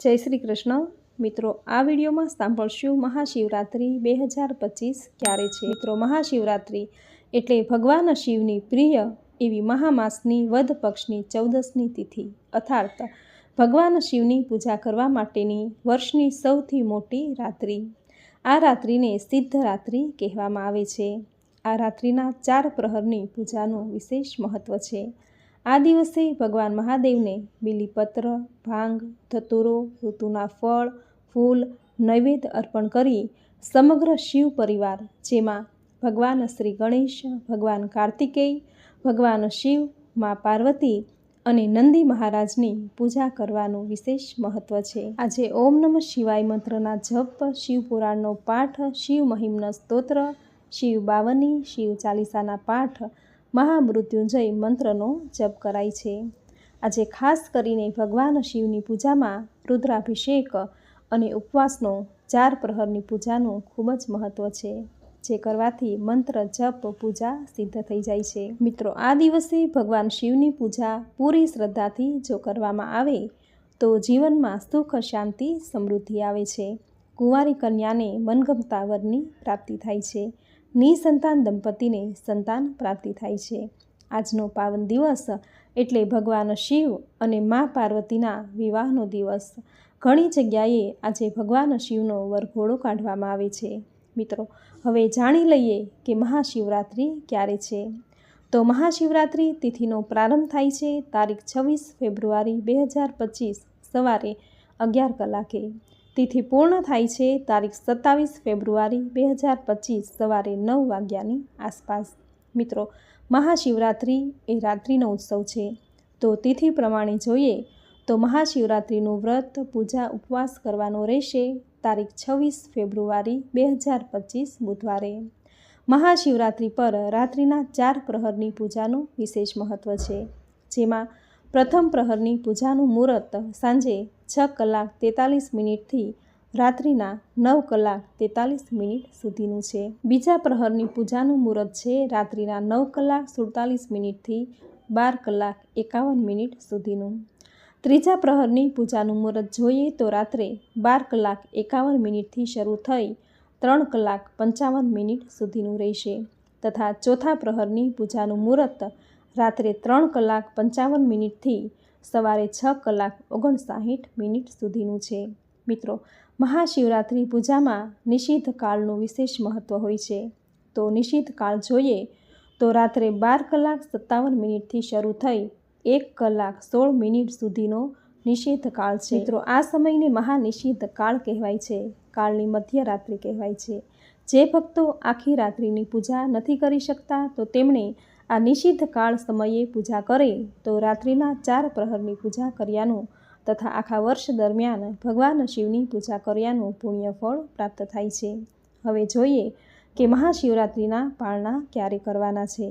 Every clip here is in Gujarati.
જય શ્રી કૃષ્ણ. મિત્રો, આ વિડીયોમાં સાંભળશું મહાશિવરાત્રિ બે હજાર પચીસ ક્યારે છે? મિત્રો, મહાશિવરાત્રિ એટલે ભગવાન શિવની પ્રિય એવી મહામાસની વધ પક્ષની ચૌદસની તિથિ. અર્થાત ભગવાન શિવની પૂજા કરવા માટેની વર્ષની સૌથી મોટી રાત્રિ. આ રાત્રિને સિદ્ધ રાત્રિ કહેવામાં આવે છે. આ રાત્રિના ચાર પ્રહરની પૂજાનું વિશેષ મહત્ત્વ છે. આ દિવસે ભગવાન મહાદેવને બીલીપત્ર, ભાંગ, ધતુરો, ઋતુના ફળ, ફૂલ, નૈવેદ્ય અર્પણ કરી સમગ્ર શિવ પરિવાર, જેમાં ભગવાન શ્રી ગણેશ, ભગવાન કાર્તિકેય, ભગવાન શિવ, મા પાર્વતી અને નંદી મહારાજની પૂજા કરવાનું વિશેષ મહત્ત્વ છે. આજે ઓમ નમઃ શિવાય મંત્રના જપ, શિવ પુરાણનો પાઠ, શિવ મહિમનો સ્તોત્ર, શિવ બાવની, શિવ ચાલીસાના પાઠ મહામૃત્યુંજય મંત્રનો જપ કરાય છે. આજે ખાસ કરીને ભગવાન શિવની પૂજામાં રુદ્રાભિષેક અને ઉપવાસનો ચાર પ્રહરની પૂજાનું ખૂબ જ મહત્ત્વ છે, જે કરવાથી મંત્ર, જપ, પૂજા સિદ્ધ થઈ જાય છે. મિત્રો, આ દિવસે ભગવાન શિવની પૂજા પૂરી શ્રદ્ધાથી જો કરવામાં આવે, તો જીવનમાં સુખ, શાંતિ, સમૃદ્ધિ આવે છે. કુંવારી કન્યાને મનગમતા વરની પ્રાપ્તિ થાય છે. નિસંતાન દંપતીને સંતાન પ્રાપ્તિ થાય છે. આજનો પાવન દિવસ એટલે ભગવાન શિવ અને મા પાર્વતીના વિવાહનો દિવસ. ઘણી જગ્યાએ આજે ભગવાન શિવનો વરઘોડો કાઢવામાં આવે છે. મિત્રો, હવે જાણી લઈએ કે મહાશિવરાત્રિ ક્યારે છે. તો મહાશિવરાત્રિ તિથિનો પ્રારંભ થાય છે તારીખ છવ્વીસ ફેબ્રુઆરી બે હજાર પચીસ સવારે અગિયાર કલાકે. તિથિ પૂર્ણ થાય છે તારીખ સત્તાવીસ ફેબ્રુઆરી બે હજાર પચીસ સવારે નવ વાગ્યાની આસપાસ. મિત્રો, મહાશિવરાત્રિ એ રાત્રિનો ઉત્સવ છે. તો તિથિ પ્રમાણે જોઈએ તો મહાશિવરાત્રિનું વ્રત, પૂજા, ઉપવાસ કરવાનો રહેશે તારીખ છવ્વીસ ફેબ્રુઆરી બે હજાર પચીસ બુધવારે. મહાશિવરાત્રિ પર રાત્રિના ચાર પ્રહરની પૂજાનું વિશેષ મહત્ત્વ છે. જેમાં પ્રથમ પ્રહરની પૂજાનું મુહૂર્ત સાંજે છ કલાક તેતાલીસ મિનિટથી રાત્રિના નવ કલાક તેતાલીસ મિનિટ સુધીનું છે. બીજા પ્રહરની પૂજાનું મુહૂર્ત છે રાત્રિના નવ કલાક સુડતાલીસ મિનિટથી બાર કલાક એકાવન મિનિટ સુધીનું. ત્રીજા પ્રહરની પૂજાનું મુહૂર્ત જોઈએ તો રાત્રે બાર કલાક એકાવન મિનિટથી શરૂ થઈ ત્રણ કલાક પંચાવન મિનિટ સુધીનું રહેશે. તથા ચોથા પ્રહરની પૂજાનું મુહૂર્ત રાત્રે ત્રણ કલાક પંચાવન મિનિટથી સવારે છ કલાક ઓગણસાઠ મિનિટ સુધીનું છે. મિત્રો, મહાશિવરાત્રિ પૂજામાં નિષિદ્ધ કાળનું વિશેષ મહત્ત્વ હોય છે. તો નિષિદ્ધ કાળ જોઈએ તો રાત્રે બાર કલાક સત્તાવન મિનિટથી શરૂ થઈ એક કલાક સોળ મિનિટ સુધીનો નિષિદ્ધ કાળ છે. મિત્રો, આ સમયને મહાનિષિદ્ધ કાળ કહેવાય છે. કાળની મધ્યરાત્રિ કહેવાય છે. જે ભક્તો આખી રાત્રિની પૂજા નથી કરી શકતા તો તેમણે આ નિષિદ્ધ કાળ સમયે પૂજા કરે તો રાત્રિના ચાર પ્રહરની પૂજા કર્યાનું તથા આખા વર્ષ દરમિયાન ભગવાન શિવની પૂજા કર્યાનું પુણ્ય ફળ પ્રાપ્ત થાય છે. હવે જોઈએ કે મહાશિવરાત્રિના પાળના ક્યારે કરવાના છે.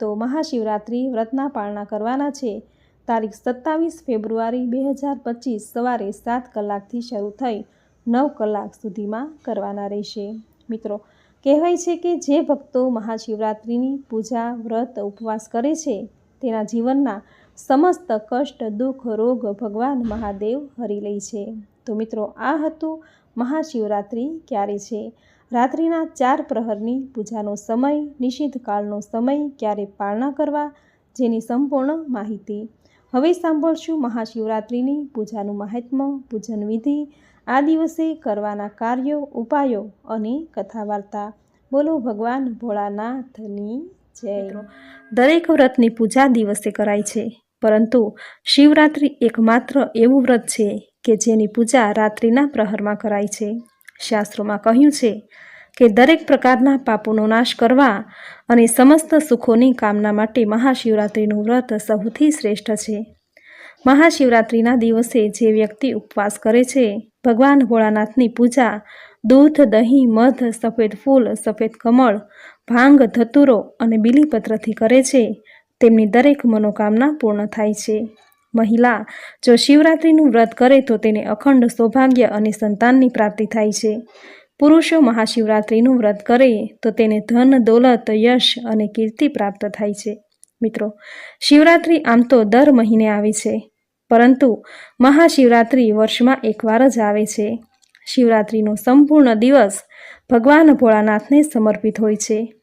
તો મહાશિવરાત્રિ વ્રતના પાળના કરવાના છે. તારીખ સત્તાવીસ ફેબ્રુઆરી બે હજાર પચીસ સવારે સાત કલાકથી શરૂ થઈ નવ કલાક સુધીમાં કરવાના રહેશે. મિત્રો કહેવાય છે કે જે ભક્તો મહાશિવરાત્રિની પૂજા, વ્રત, ઉપવાસ કરે છે, તેના જીવનના સમસ્ત કષ્ટ, દુઃખ, રોગ ભગવાન મહાદેવ હરી લે છે. તો મિત્રો, આ હતું મહાશિવરાત્રિ ક્યારે છે? રાત્રિના ચાર પ્રહરની પૂજાનો સમય નિષિદ્ધકાળનો સમય ક્યારે પાળના કરવા, જેની સંપૂર્ણ માહિતી. હવે સાંભળશું મહાશિવરાત્રિની પૂજાનું મહાત્મ્ય, પૂજન વિધિ આ દિવસે કરવાના કાર્યો, ઉપાયો અને કથા વાર્તા બોલો ભગવાન ભોળાનાથની જય. દરેક વ્રતની પૂજા દિવસે કરાય છે, પરંતુ શિવરાત્રિ એકમાત્ર એવું વ્રત છે કે જેની પૂજા રાત્રિના પ્રહરમાં કરાય છે. શાસ્ત્રોમાં કહ્યું છે કે દરેક પ્રકારના પાપોનો નાશ કરવા અને સમસ્ત સુખોની કામના માટે મહાશિવરાત્રિનું વ્રત સૌથી શ્રેષ્ઠ છે. મહાશિવરાત્રિના દિવસે જે વ્યક્તિ ઉપવાસ કરે છે ભગવાન ભોળાનાથની પૂજા, દૂધ, દહીં, મધ, સફેદ ફૂલ, સફેદ કમળ, ભાંગ, ધતુરો અને બીલીપત્રથી કરે છે. તેમની દરેક મનોકામના પૂર્ણ થાય છે. મહિલા, જો શિવરાત્રિનું વ્રત કરે તો તેને અખંડ સૌભાગ્ય અને સંતાનની પ્રાપ્તિ થાય છે. પુરુષો મહાશિવરાત્રિનું વ્રત કરે તો તેને ધન, દોલત, યશ અને કીર્તિ પ્રાપ્ત થાય છે. મિત્રો, શિવરાત્રિ આમ તો દર મહિને આવે છે. પરંતુ મહાશિવરાત્રિ વર્ષમાં એકવાર જ આવે છે. શિવરાત્રિનો સંપૂર્ણ દિવસ ભગવાન ભોળાનાથને સમર્પિત હોય છે.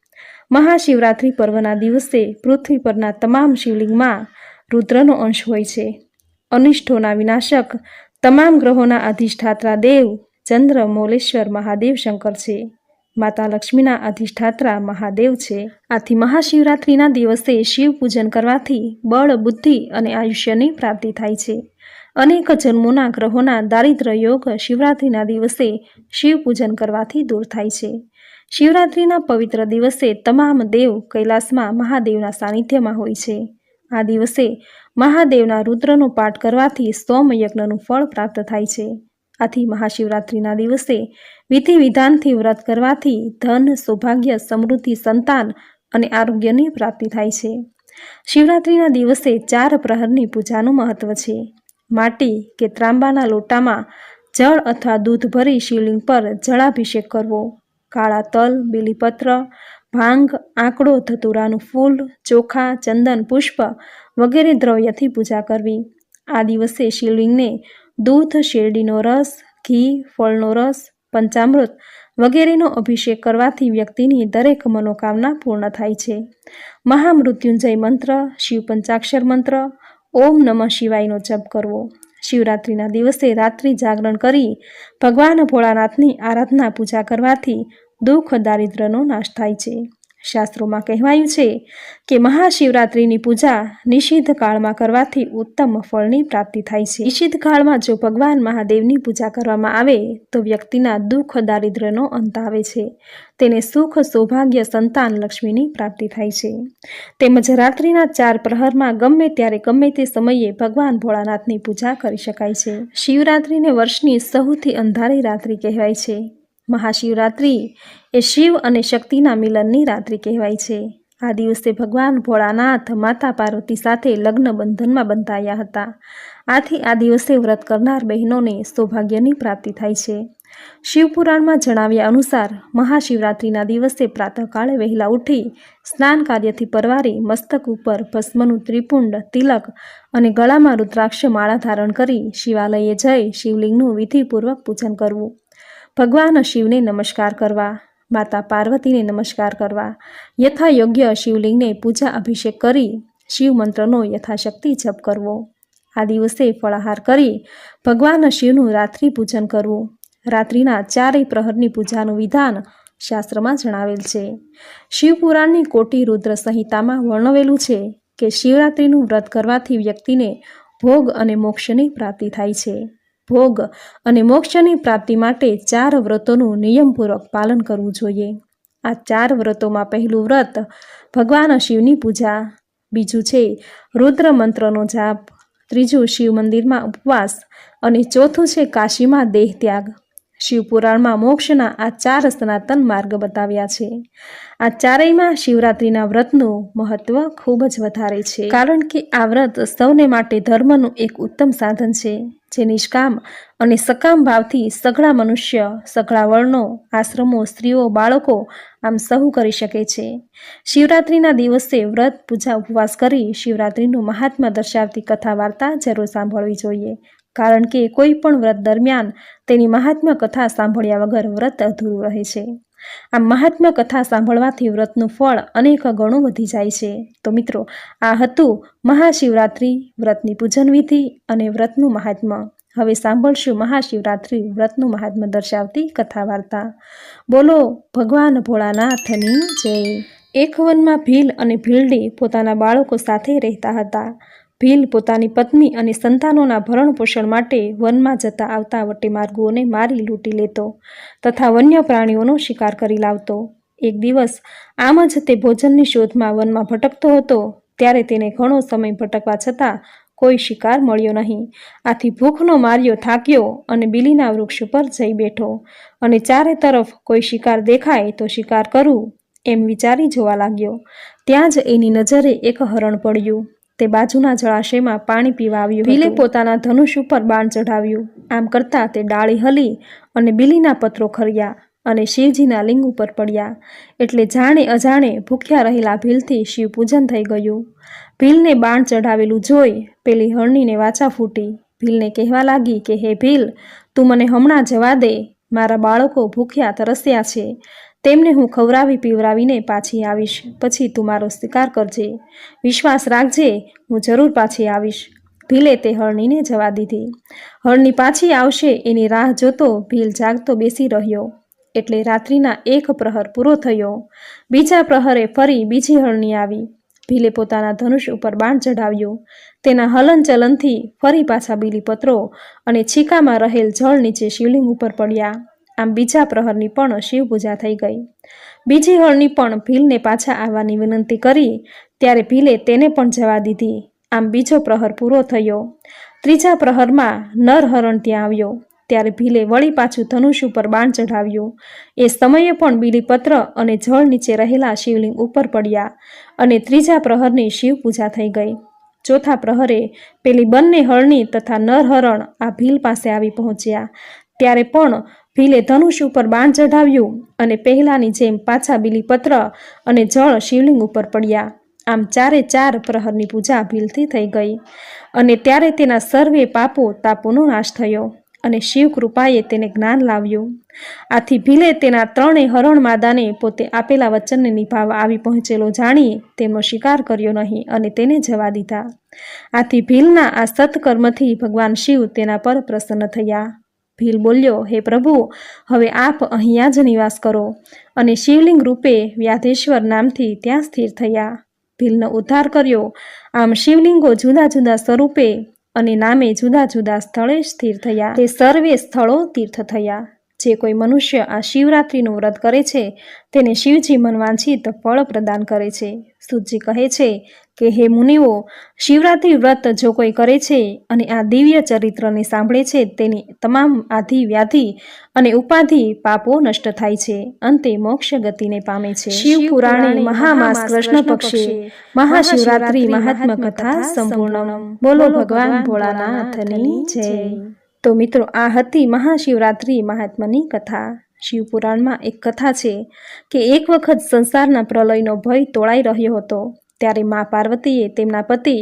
મહાશિવરાત્રિ પર્વના દિવસે પૃથ્વી પરના તમામ શિવલિંગમાં રુદ્રનો અંશ હોય છે. અનિષ્ઠોના વિનાશક તમામ ગ્રહોના અધિષ્ઠાત્રા દેવ, ચંદ્ર, મોલેશ્વર, મહાદેવ, શંકર છે. માતા લક્ષ્મીના અધિષ્ઠાત્રા મહાદેવ છે. આથી મહાશિવરાત્રિના દિવસે શિવ પૂજન કરવાથી બળ, બુદ્ધિ અને આયુષ્યની પ્રાપ્તિ થાય છે. અનેક જન્મોના ગ્રહોના દારિદ્ર યોગ શિવરાત્રિના દિવસે શિવ પૂજન કરવાથી દૂર થાય છે. શિવરાત્રિના પવિત્ર દિવસે તમામ દેવ કૈલાસમાં મહાદેવના સાનિધ્યમાં હોય છે. આ દિવસે મહાદેવના રુદ્રનો પાઠ કરવાથી સોમયજ્ઞનું ફળ પ્રાપ્ત થાય છે. આથી મહાશિવરાત્રિના દિવસે વિધિ વિધાનથી વ્રત કરવાથી ધન, સૌભાગ્ય, સમૃદ્ધિ, સંતાન અને આરોગ્યની પ્રાપ્તિ થાય છે. શિવરાત્રિના દિવસે ચાર પ્રહરની પૂજાનું મહત્વ છે. માટી કે ત્રાંબાના લોટામાં જળ અથવા દૂધ ભરી શિવલિંગ પર જળાભિષેક કરવો. કાળા તલ, બીલીપત્ર, ભાંગ, આંકડો, ધતુરાનું ફૂલ, ચોખા, ચંદન, પુષ્પ વગેરે દ્રવ્યથી પૂજા કરવી. આ દિવસે શિવલિંગને દૂધ, શેરડીનો રસ, ઘી, ફળનો રસ, પંચામૃત વગેરેનો અભિષેક કરવાથી વ્યક્તિની દરેક મનોકામના પૂર્ણ થાય છે. મહામૃત્યુંજય મંત્ર, શિવ પંચાક્ષર મંત્ર, ઓમ નમઃ શિવાયનો જપ કરવો. શિવરાત્રિના દિવસે રાત્રિ જાગરણ કરી ભગવાન ભોળાનાથની આરાધના પૂજા કરવાથી દુઃખ, દારિદ્રનો નાશ થાય છે. શાસ્ત્રોમાં કહેવાયું છે કે મહાશિવરાત્રિની પૂજા નિષિદ્ધ કાળમાં કરવાથી ઉત્તમ ફળની પ્રાપ્તિ થાય છે. નિષિદ્ધ કાળમાં જો ભગવાન મહાદેવની પૂજા કરવામાં આવે, તો વ્યક્તિના દુઃખ, દારિદ્ર્યનો અંત આવે છે. તેને સુખ, સૌભાગ્ય, સંતાન, લક્ષ્મીની પ્રાપ્તિ થાય છે. તેમજ રાત્રિના ચાર પ્રહરમાં ગમે ત્યારે ગમે તે સમયે ભગવાન ભોળાનાથની પૂજા કરી શકાય છે. શિવરાત્રિને વર્ષની સૌથી અંધારી રાત્રિ કહેવાય છે. મહાશિવરાત્રિ એ શિવ અને શક્તિના મિલનની રાત્રિ કહેવાય છે. આ દિવસે ભગવાન ભોળાનાથ, માતા પાર્વતી સાથે લગ્ન બંધનમાં બંધાયા હતા. આથી આ દિવસે વ્રત કરનાર બહેનોને સૌભાગ્યની પ્રાપ્તિ થાય છે. શિવપુરાણમાં જણાવ્યા અનુસાર, મહાશિવરાત્રિના દિવસે પ્રાતઃકાળે વહેલા ઉઠી સ્નાન કાર્યથી પરવારી મસ્તક ઉપર ભસ્મનું ત્રિપુંડ, તિલક અને ગળામાં રુદ્રાક્ષ માળા ધારણ કરી શિવાલયે જઈ શિવલિંગનું વિધિપૂર્વક પૂજન કરવું. ભગવાન શિવને નમસ્કાર કરવા, માતા પાર્વતીને નમસ્કાર કરવા યથા યોગ્ય શિવલિંગને પૂજા અભિષેક કરી, શિવ મંત્રનો યથાશક્તિ જપ કરવો. આ દિવસે ફળાહાર કરી ભગવાન શિવનું રાત્રિ પૂજન કરવું. રાત્રિના ચારેય પ્રહરની પૂજાનું વિધાન શાસ્ત્રમાં જણાવેલ છે. શિવપુરાણની કોટી રુદ્ર સંહિતામાં વર્ણવેલું છે કે શિવરાત્રિનું વ્રત કરવાથી વ્યક્તિને ભોગ અને મોક્ષની પ્રાપ્તિ થાય છે. ભોગ અને મોક્ષની પ્રાપ્તિ માટે ચાર વ્રતોનું નિયમપૂર્વક પાલન કરવું જોઈએ. આ ચાર વ્રતોમાં પહેલું વ્રત ભગવાન શિવની પૂજા, બીજું છે રુદ્ર મંત્રનો જાપ, ત્રીજું શિવ મંદિરમાં ઉપવાસ અને ચોથું છે કાશીમાં દેહ ત્યાગ શિવપુરાણમાં મોક્ષના આ ચાર સનાતન માર્ગ બતાવ્યા છે. આ ચારેયમાં શિવરાત્રિના વ્રતનું મહત્વ ખૂબ જ વધારે છે. કારણ કે આ વ્રત સૌને માટે ધર્મનું એક ઉત્તમ સાધન છે, જે નિષ્કામ અને સકામ ભાવથી સઘળા મનુષ્ય, સઘળા વર્ણો, આશ્રમો, સ્ત્રીઓ, બાળકો આમ સહુ કરી શકે છે. શિવરાત્રિના દિવસે વ્રત, પૂજા, ઉપવાસ કરી શિવરાત્રિનું મહાત્મા દર્શાવતી કથા વાર્તા જરૂર સાંભળવી જોઈએ. કારણ કે કોઈ પણ વ્રત દરમિયાન તેની મહાત્મ્ય કથા સાંભળ્યા વગર વ્રત અધૂરું રહે છે. આમ મહાત્મ્ય કથા સાંભળવાથી વ્રતનું ફળ અનેક ગણું વધી જાય છે. તો મિત્રો, આ હતું મહાશિવરાત્રિ વ્રતની પૂજન વિધિ અને વ્રતનું મહાત્મ્ય. હવે સાંભળશું મહાશિવરાત્રિ વ્રતનું મહાત્મ્ય દર્શાવતી કથા વાર્તા બોલો, ભગવાન ભોળાનાથની જય. એક વનમાં ભીલ અને ભીલડી પોતાના બાળકો સાથે રહેતા હતા. ભીલ પોતાની પત્ની અને સંતાનોના ભરણ પોષણ માટે વનમાં જતા આવતા વટેમાર્ગુઓને મારી લૂંટી લેતો તથા વન્ય પ્રાણીઓનો શિકાર કરી લાવતો. એક દિવસ આમ જ તે ભોજનની શોધમાં વનમાં ભટકતો હતો, ત્યારે તેને ઘણો સમય ભટકવા છતાં કોઈ શિકાર મળ્યો નહીં. આથી ભૂખનો માર્યો થાક્યો અને બીલીના વૃક્ષ ઉપર જઈ બેઠો અને ચારે તરફ કોઈ શિકાર દેખાય તો શિકાર કરું એમ વિચારી જોવા લાગ્યો. ત્યાં જ એની નજરે એક હરણ પડ્યું. તે બાજુના જળાશયમાં પાણી પીવા આવ્યું બિલે પોતાના ધનુષ ઉપર બાણ ચઢાવ્યું. આમ કરતાં તે ડાળી હલી અને બીલીના પત્રો ખર્યા અને શિવજીના લિંગ ઉપર પડ્યા. એટલે જાણે અજાણે ભૂખ્યા રહેલા ભીલથી શિવ પૂજન થઈ ગયું. ભીલને બાણ ચઢાવેલું જોઈ પેલી હરણીને વાચા ફૂટી. ભીલને કહેવા લાગી કે, હે ભીલ, તું મને હમણાં જવા દે. મારા બાળકો ભૂખ્યા તરસ્યા છે. તેમને હું ખવડાવી પીવરાવીને પાછી આવીશ. પછી તું મારો શિકાર કરજે. વિશ્વાસ રાખજે, હું જરૂર પાછી આવીશ. ભીલે તે હરણીને જવા દીધી. હરણી પાછી આવશે, એની રાહ જોતો ભીલ જાગતો બેસી રહ્યો. એટલે રાત્રિના એક પ્રહર પૂરો થયો. બીજા પ્રહરે ફરી બીજી હરણી આવી. ભીલે પોતાના ધનુષ ઉપર બાણ ચઢાવ્યું. તેના હલનચલનથી ફરી પાછા બીલીપત્રો અને છીકામાં રહેલ જળ નીચે શિવલિંગ ઉપર પડ્યા. આમ બીજા પ્રહરની પણ શિવ પૂજા થઈ ગઈ. બીજી હળની પણ ભીલને પાછા આવવાની વિનંતી કરી, ત્યારે ભીલે તેને પણ જવા દીધી. આમ બીજો પ્રહર પૂરો થયો. ત્રીજા પ્રહરમાં નરહરણ ત્યાં આવ્યો. ત્યારે ભીલે વળી પાછું ધનુષ ઉપર બાણ ચઢાવ્યું. એ સમયે પણ બીલીપત્ર અને જળ નીચે રહેલા શિવલિંગ ઉપર પડ્યા અને ત્રીજા પ્રહરની શિવ પૂજા થઈ ગઈ. ચોથા પ્રહરે પેલી બંને હરણી તથા નરહરણ આ ભીલ પાસે આવી પહોંચ્યા. ત્યારે પણ ભીલે ધનુષ ઉપર બાણ ચઢાવ્યું અને પહેલાની જેમ પાછા બીલીપત્ર અને જળ શિવલિંગ ઉપર પડ્યા. આમ ચારે ચાર પ્રહરની પૂજા ભીલથી થઈ ગઈ અને ત્યારે તેના સર્વે પાપો તાપોનો નાશ થયો અને શિવ કૃપાએ તેને જ્ઞાન લાવ્યું. આથી ભીલે તેના ત્રણેય હરણ માદાને પોતે આપેલા વચનને નિભાવવા આવી પહોંચેલો જાણી તેમનો શિકાર કર્યો નહીં અને તેને જવા દીધા. આથી ભીલના આ સત્કર્મથી ભગવાન શિવ તેના પર પ્રસન્ન થયા. ભીલ બોલ્યો, હે પ્રભુ, હવે આપ અહીંયા જ નિવાસ કરો. અને શિવલિંગ રૂપે વ્યાધેશ્વર નામથી ત્યાં સ્થિર થયા. ભીલનો ઉદ્ધાર કર્યો. આમ શિવલિંગો જુદા જુદા સ્વરૂપે અને નામે જુદા જુદા સ્થળે સ્થિર થયા. તે સર્વે સ્થળો તીર્થ થયા જે કોઈ મનુષ્ય આ શિવરાત્રિનું વ્રત કરે છે તેને શિવજી મનવાંછિત ફળ પ્રદાન કરે છે. સુજી કહે છે કે હે મુનિઓ શિવરાત્રિ વ્રત જો કોઈ કરે છે અને આ દિવ્ય ચરિત્રને સાંભળે છે તેની તમામ આધિ વ્યાધિ અને ઉપાધિ પાપો નષ્ટ થાય છે. અંતે મોક્ષ ગતિને પામે છે. શિવ પુરાણે મહામાસ કૃષ્ણ પક્ષે મહાશિવરાત્રિ મહાત્મા કથા સંપૂર્ણ બોલો ભગવાન ભોળાનાથની જય. તો મિત્રો, આ હતી મહાશિવરાત્રિ મહાત્માની કથા. શિવપુરાણમાં એક કથા છે કે એક વખત સંસારના પ્રલયનો ભય તોળાઈ રહ્યો હતો. ત્યારે મા પાર્વતીએ તેમના પતિ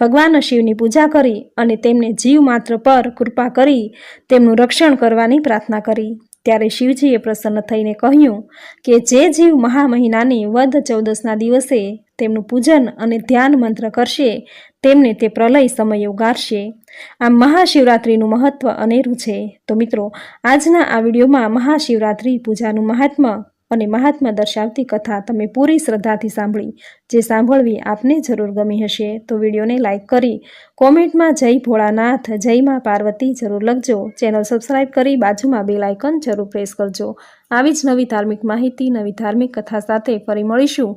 ભગવાન શિવની પૂજા કરી અને તેમને જીવ માત્ર પર કૃપા કરી તેમનું રક્ષણ કરવાની પ્રાર્થના કરી. ત્યારે શિવજીએ પ્રસન્ન થઈને કહ્યું કે જે જીવ મહા મહિનાની વધ ચૌદસના દિવસે તેમનું પૂજન અને ધ્યાન મંત્ર કરશે, તેમને તે પ્રલય સમય ઉગારશે. આમ મહાશિવરાત્રિનું મહત્વ અનેરું છે. તો મિત્રો, આજના આ વિડીયોમાં મહાશિવરાત્રિ પૂજાનું મહાત્મ્ય અને મહાત્મા દર્શાવતી કથા તમે પૂરી શ્રદ્ધાથી સાંભળી, જે સાંભળવી આપને જરૂર ગમી હશે. તો વિડીયોને લાઇક કરી, કોમેન્ટમાં જય ભોળાનાથ, જય માં પાર્વતી જરૂર લખજો. ચેનલ સબસ્ક્રાઇબ કરી બાજુમાં બેલ આઇકન જરૂર પ્રેસ કરજો. આવી જ નવી ધાર્મિક માહિતી, નવી ધાર્મિક કથા સાથે ફરી મળીશું.